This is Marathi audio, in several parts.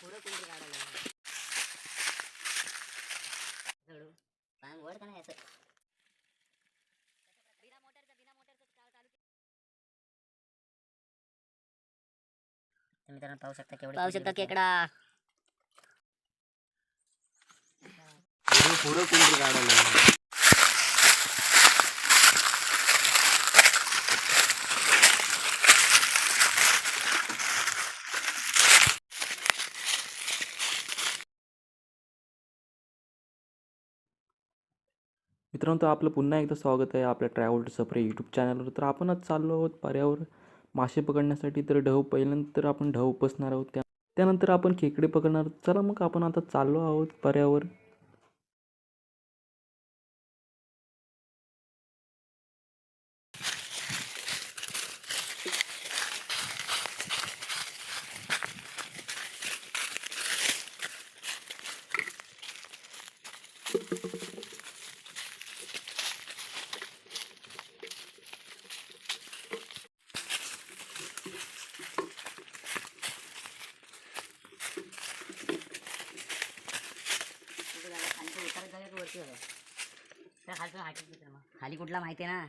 पुढं कोणतरी काढायला सोडू सांग वर का नाही असं तुम्ही मित्रांनो पाहू शकता केवढे पाहू शकता केकडा पुढं कोणतरी काढायला मित्रांनो तर आपलं पुन्हा एकदा स्वागत आहे आपल्या ट्रॅव्हल टू सफरे यूट्यूब चॅनलवर तर आपण आज चाललो आहोत पर्यावर. मासे पकडण्यासाठी तर ढव पहिल्यानंतर आपण ढव उपसणार आहोत. त्या त्यानंतर आपण खेकडे पकडणार आहोत. चला मग आपण आता चाललो आहोत पर्यावर. खाली कुठला माहितीये ना?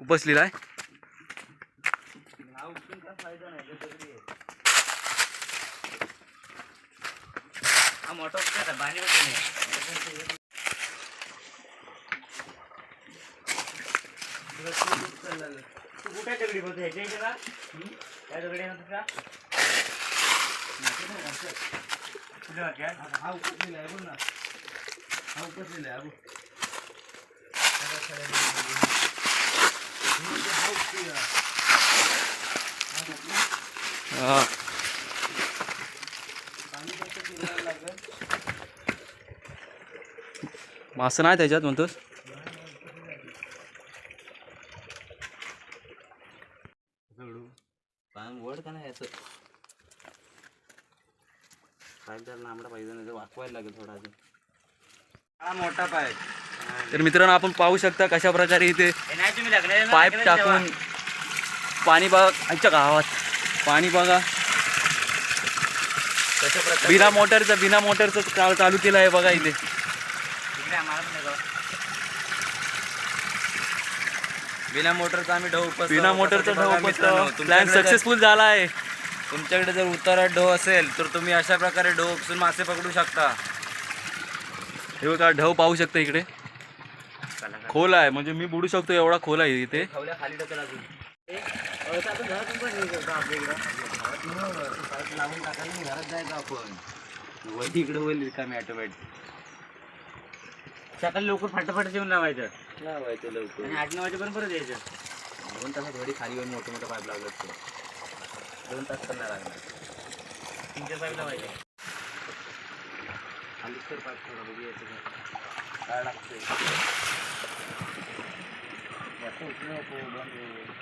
बसलेला आहे? ना मासं नाही त्याच्यात म्हणतोस वड का नाही असं काय लांबडा पाहिजे नाही वाकवायला लागेल थोडा अजून हा मोठा पाय तर मित्रांनो आपण पाहू शकता कशा प्रकारे इथे पाईप टाकून पाणी बघा आमच्या गावात पाणी बघा. बिना मोटरचं बिना मोटरचं चा- चालू केलं आहे बघा इथे. बिना मोटरचा आम्ही ढो उपसतो. बिना मोटरचं ढव प्लॅन सक्सेसफुल झाला आहे. तुमच्याकडे जर उतारा ढो असेल तर तुम्ही अशा प्रकारे ढो उपसून मासे पकडू शकता. हे बघा ढव पाहू शकता इकडे. खोल आहे म्हणजे मी बुडू शकतो एवढा खोल आहे इथे. खवल्या खाली टाकेल अजून. लावून टाकायला घरात जायचं आपण. वरती इकडे होईल रिकामी ऑटोमॅटिक. सकाळी लवकर फाटाफाट जेवण लावायचं. लावायचं लवकर. आणि आठ नऊ वाजेपर्यंत परत यायचं. दोन तासात थोडी खाली येऊन मोठे मोठे पाईप असतो. दोन तास पण नाही लागणार. तीनच्या पाईप लावायचं. खाली तर पाईप थोडं बघू यायचं. काय लागतंय जास्त उचलू नको बंद होईल.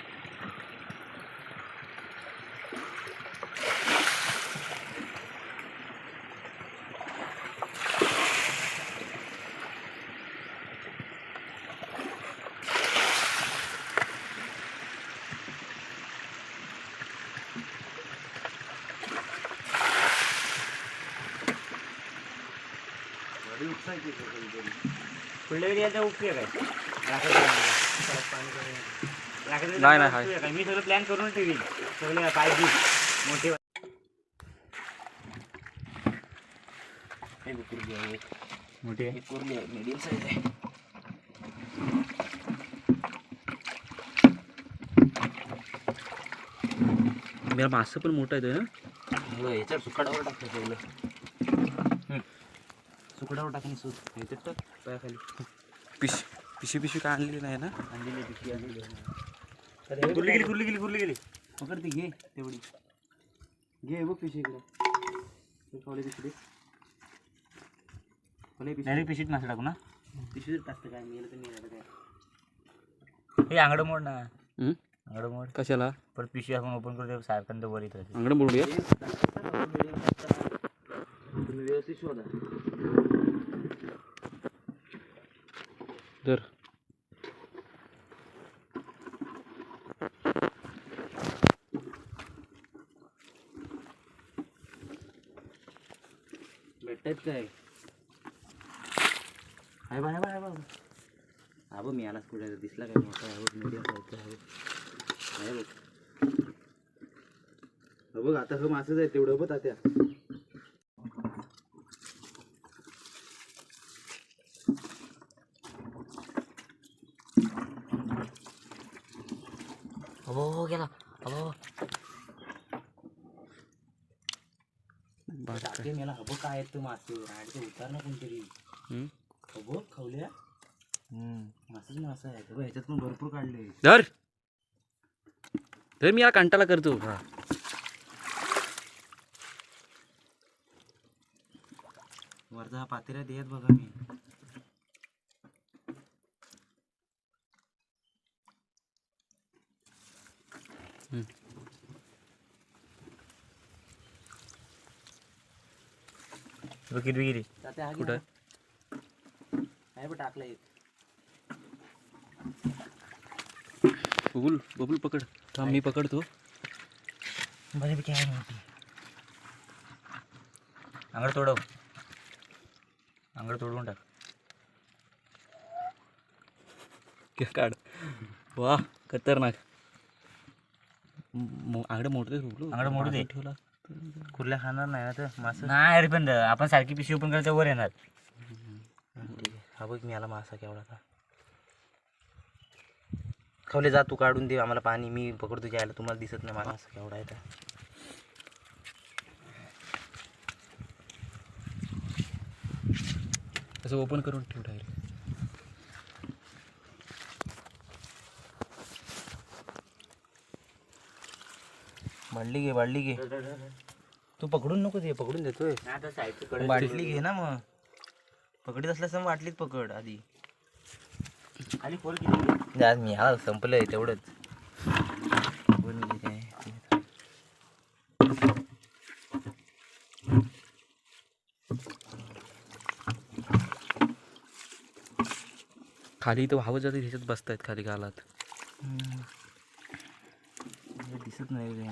वडी उपसायची इथे कधीतरी. पुढल्या वेळी याचा उपयोग आहे. राखायचं नाही, नाही, आहे. मी सगळं प्लॅन करून ठेवीन. सगळे बी मोठे हे आहे. मोठे ही कुर्ली आहे. मिडियम साईज आहे. मेरा मासं पण मोठा येतोय ना हो, याच्यावर सुकाडावर टाकतो पहिलं सुकडावर टाकून सूत याच्यात टाक. पिश पिशी पिशी काय आणलेली नाही ना? आणलेली आहे. कुर्ली गेली कुर्ली गेली कुर्ली गेली। पकड ती घे तेवढी घे बघ पिशी इकडे कोणी पिशवी। डायरेक्ट पिशवीत मासे टाकू ना? पिशवीत टाकतं काय मेलं तर मेलं काय हे आंगडं मोड ना। हं? आंगडं मोड। कशाला? परत पिशवी आपण ओपन करतो सारखं तर वर येत. अंगडं बोलूया तुम्ही व्यवस्थित शोधा जर भेटत काय? हाय बा हाय बा हाय बा हा बघ मी आलाच कुठे दिसला काय मोठा आहे बघ मीडियम साईजचा आहे बघ. आहे बघ. बघ आता हे मासच आहे तेवढं बघ आता. अबो हो गेला अबो टाके मेला हबं काय आहेत ते मासे राडचे उतार ना कोणतरी हं? हबं खावल्या मासच मासा आहे बघ ह्याच्यात पण भरपूर काढले धर धर मी या कांटाला करतो वरचा हा पातेऱ्या देत बघा मी तात्या हा कुठं? टाकलं एक. बबुल बबुल पकड. थांब मी पकडतो. बऱ्यापैकी आहे मोठी आंगड तोडव. आंगड तोडवून टाक. काढ. वा खतरनाक. आंगडं मोठं बबलू आंगडं मोडू दे. ठेवला. कुर्ल्या खाणार नाही ना तर मासं. नाही अरे पण आपण सारखी पिशवी ओपन करायच्या वर येणार. ठीक आहे हा बघ मी आला मासा केवढा खवले जा तू काढून दे आम्हाला पाणी. मी पकडतो जायला. तुम्हाला दिसत नाही मला मासा केवढा आहे तर. असं ओपन करून ठेव डायरेक्ट बाटली घे बाटली घे. तू पकडून नको दे पकडून देतोय. बाटली घे ना मग. पकडीत असल्यास मग बाटलीत पकड आधी. खाली खोल किती आज मी हा संपलंय तेवढंच. खाली इथं वाहवत जाते ह्याच्यात बसतायत खाली गालात. हे दिसत नाही रे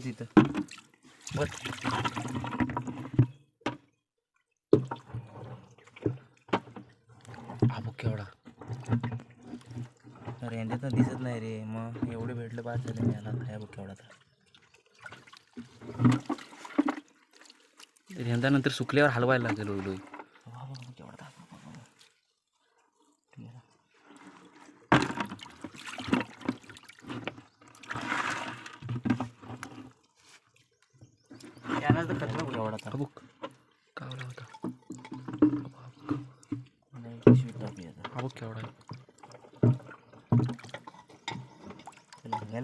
तिथं हा केवढा. अरे दिसत नाही रे. मग एवढे भेटलं बाद झालं मी याला. काय बघ केवढा तर यंदा नंतर सुकल्यावर हलवायला लागेल ओलोई वा तर कावला होता. नाही, केवढा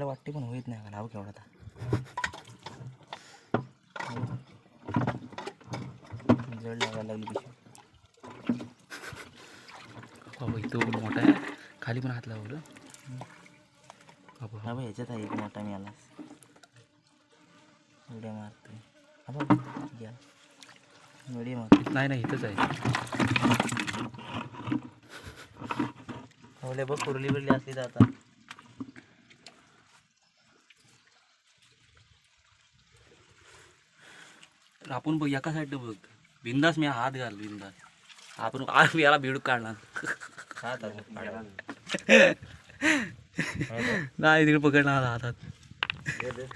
वाटते पण होईत नाही नाव केवढा जड लागायला लागली पिशवी बाबा इथं पण मोठा आहे. खाली पण हात लावलं. बाबा. ह्याच्यात आहे एक मोठा मी आला उड्या मारतोय. घ्या उड्या मारतो नाही नाही इथंच आहे. हवले बघ कुरली बिरली असली तर आता. आपण बघ एका साईडनं बघ. बिंदास मी हात घाल बिंदास आपण आ मी याला बेडूक काढणार खा आता बघ, काढा. नाही तिकडे पकडणार हातात दे, दे.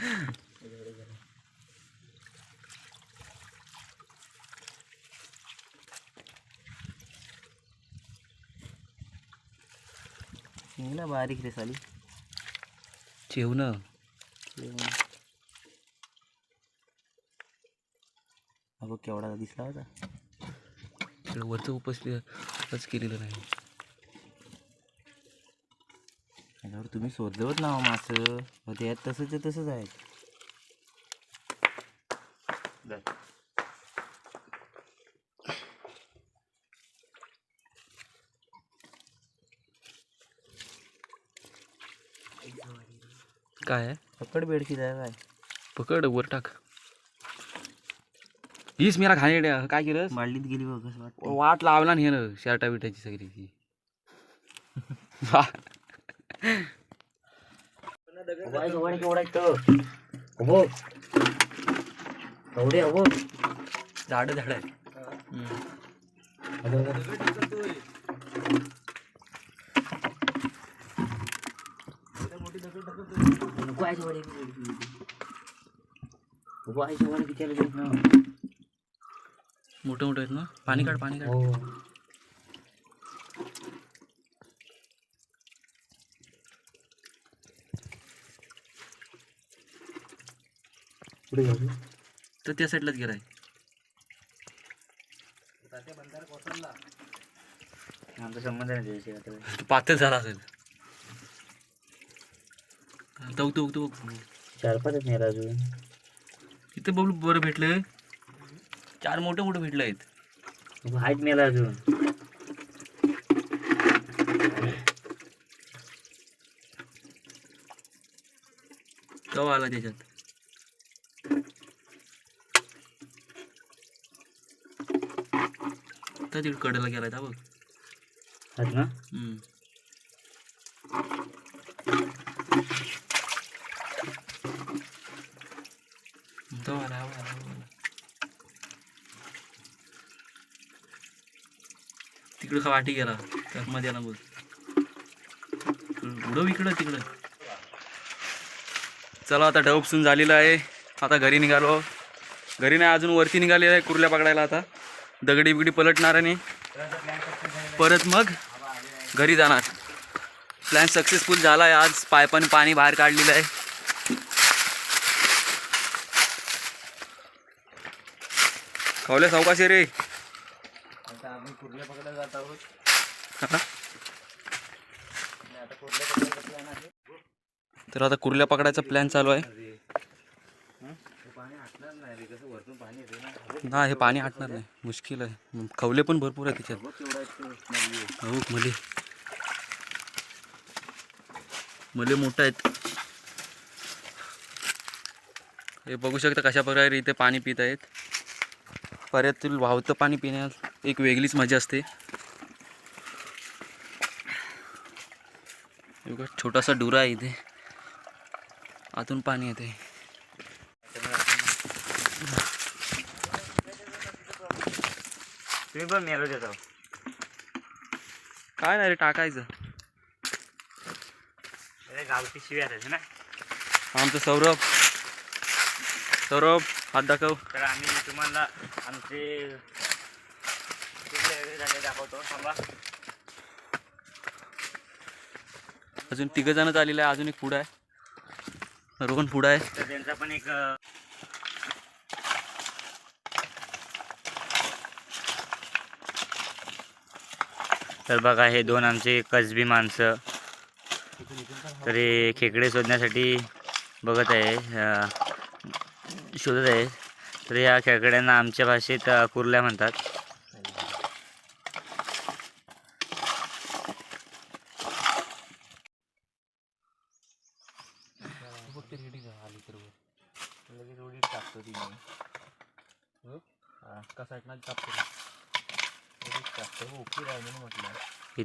शिंगला बारीक रे साली ठेवणं अगो केवढा दिसला होता. वरचं उपसले उपच केलेलं नाही. हे तुम्ही शोधलंच ना मासं. मग ते यात तसंच तसंच आहे. काय आहे? पकड बेडशीट आहे. काय पकड वर टाक. हीच मेरा खाणे काय केलं मांडलीत गेली बघ कसं वाटतं वाट लावला नाही ना शर्टा बिटाची सगळी ती. झाड झाड. आहे नको किती मोठे मोठे आहेत ना? पाणी काढ पाणी काढ. हो. पुढे जाऊ तर त्या साईडलाच गेलाय आमचा संबंध नाही आता. झाला असेल. तो तो तो चार पाच आहेत नाही अजून. इथे बघू बरं भेटलं. चार मोठे मोठे भेटले आहेत? हाईट मेला अजून. कवा आला त्याच्यात? तिकडे कडेला गेलाय बघ. आहेत ना हम्म. तो आला, आला, आला, आला. तिकडं वाटी गेला. तर मध्ये आला बोल. उडव इकडं तिकडं. चला आता ढवपसून झालेलं आहे. आता घरी निघालो. घरी नाही अजून वरती निघालेलं आहे कुर्ल्या पकडायला आता. दगडी बिगडी पलटणार आणि परत मग घरी जाणार. प्लॅन सक्सेसफुल झाला आहे आज. पायपाने पाणी बाहेर काढलेलं आहे. खावल्या सावकाश रे आता आम्ही कुर्ल्या पकडायला जात आहोत हा? तर आता कुर्ल्या पकडायचा प्लॅन चालू आहे. ना हे पाणी हटणार नाही. मुश्किल आहे. खवले पण भरपूर आहे त्याच्यात हो मले. मले मोठा आहेत. हे बघू शकता कशा प्रकारे इथे पाणी पित आहेत. पर्यातील वाहतं पाणी पिण्यात एक वेगळीच मजा असते. बघा, छोटासा डुरा आहे इथे. आतून पाणी येते. तुम्ही पण मेलो देतो काय नाही रे टाकायचं. गावठी शिव्या ना. आमचं सौरभ. सौरभ हात दाखव. तर आम्ही तुम्हाला आमचे दाखवतो थांबा अजून तिघ जणच आलेलं आहे अजून एक पुढं आहे. रोहन पुढं आहे. तर त्यांचा पण एक तर बघा हे दोन आमचे कसबी माणसं. तर हे खेकडे शोधण्यासाठी बघत आहे शोधत आहे. तर या खेकड्यांना आमच्या भाषेत कुर्ल्या म्हणतात.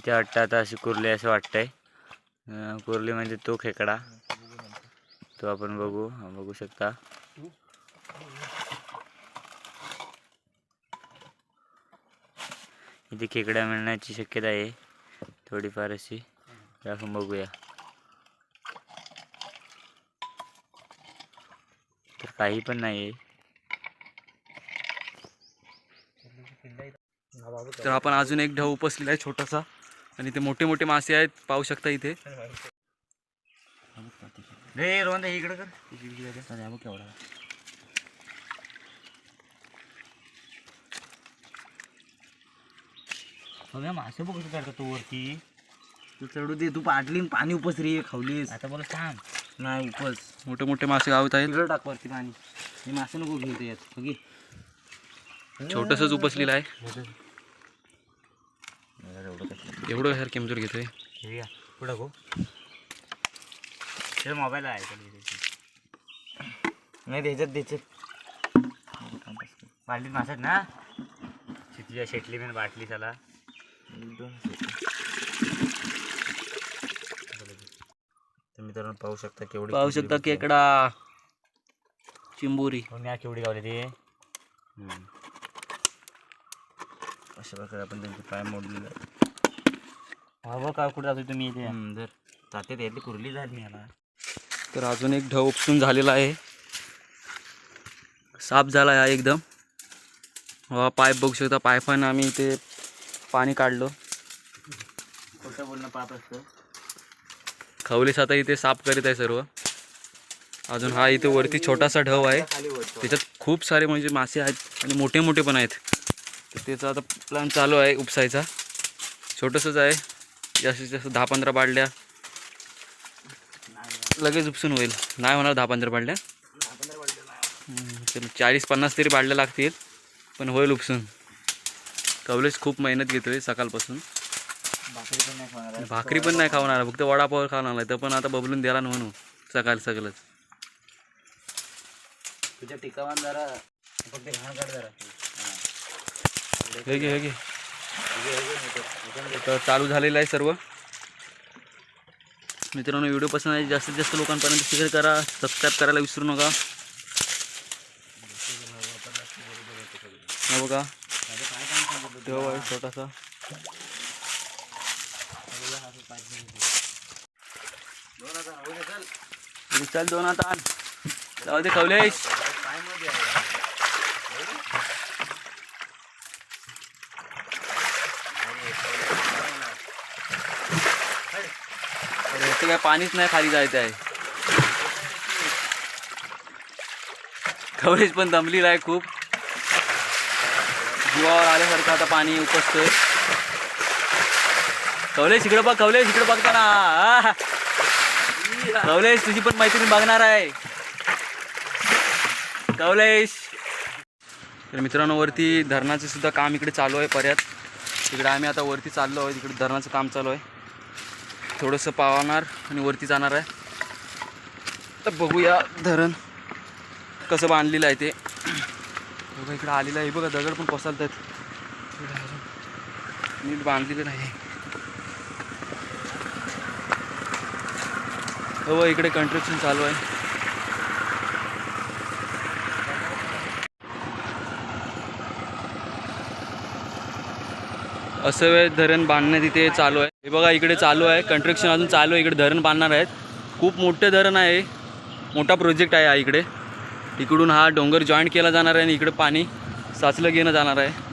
इथे वाटतं आता अशी कुर्ली असं वाटतंय. अं, कुर्ली म्हणजे तो खेकडा. तो आपण बघू बघू शकता. इथे खेकड्या मिळण्याची शक्यता आहे. थोडीफार अशी. आपण बघूया. तर काही पण नाही आहे तर आपण अजून एक ढव उपसलेला आहे छोटासा. आणि ते मोठे मोठे मासे आहेत पाहू शकता इथे. इकडे मासे बघू काढतो तो वरती. तू चढू दे तू पाटली न पाणी उपस रे खावलीस आता बोलस थांब. नाही उपस. मोठे मोठे मासे गावत आहेत. टाक वरती पाणी. हे मासे नको घेऊ ते यात बघी. छोटंसंच उपसलेलं आहे. एवढं ह्यार केमजोर घेतोय. पुढं गो ते मोबाईल आहे. नाही? त्याच्यात द्यायचे बाटलीत मासत ना. तुझ्या शेटली मी बाटली त्याला तुम्ही मित्रांनो पाहू शकता केवढी पाहू शकता. केकडा. चिंबोरी. मी केवढी गावली ते? अशा प्रकारे आपण त्यांचे पाय मोडलेले आहेत. हा बघ का कुठे जातो तुम्ही इथे. जर कुरली तर अजून एक ढव उपसून झालेला आहे. साफ झाला आहे एकदम. पाईप बघू शकता पायपानं आम्ही इथे पाणी काढलं. खोटं बोलणं पाप असतं. खवलेस आता इथे साफ करीत आहे सर्व. अजून हा इथे वरती छोटासा ढव आहे. त्याच्यात खूप सारे म्हणजे मासे आहेत आणि मोठे मोठे पण आहेत. तर त्याचा आता प्लॅन चालू आहे उपसायचा. छोटंसंच आहे. जास्तीत जास्त दहा पंधरा बाटल्या लगेच उपसून होईल. नाही होणार दहा पंधरा तर चाळीस पन्नास तरी बाटल्या लागतील पण होईल उपसून. कवलेश खूप मेहनत घेतोय सकाळपासून. भाकरी पण नाही खावणार फक्त वडापाव खाणार आहे तर पण आता बबलून द्याला ना म्हणू सकाळ सगळंच. तुझ्या टिकावान जरा फक्त घाण काढ जरा. हे घे हे घे. तर चालू झालेलं आहे सर्व. मित्रांनो व्हिडिओ पसंत आहे जास्तीत जास्त लोकांपर्यंत शेअर करा सबस्क्राईब करायला विसरू नका. हो बघा. ठेव आहे छोटासा. चल. दोन आता. आण. जाऊ दे कवलेश अरे इथं काय पाणीच नाही खाली जायचं आहे. कवरेज पण दमलेलं आहे खूप. जीवावर आल्यासारखं आता पाणी उपसतोय. कवलेश इकडे बघ कवलेश इकडे बघताना. कवलेश तुझी पण मैत्रीण बघणार आहे. कवलेश तर मित्रांनो वरती धरणाचं सुद्धा काम इकडे चालू आहे पर्यात तिकडे आम्ही आता वरती चाललो आहे तिकडे धरणाचं काम चालू आहे. थोडंसं पावणार आणि वरती जाणार आहे. तर बघूया धरण कसं बांधलेलं आहे ते. बघा इकडं आलेलं आहे. बघा दगड पण कोसळत आहेत नीट बांधलेलं नाही. हो इकडे कन्स्ट्रक्शन चालू आहे. असं वेळ धरण बांधणं तिथे चालू आहे. हे बघा इकडे चालू आहे. कन्स्ट्रक्शन अजून चालू आहे. इकडे धरण बांधणार आहेत. खूप मोठं धरण आहे. मोठा प्रोजेक्ट आहे हा इकडे. इकडून हा डोंगर जॉईंट केला जाणार आहे आणि इकडे पाणी साचलं घेणं जाणार आहे.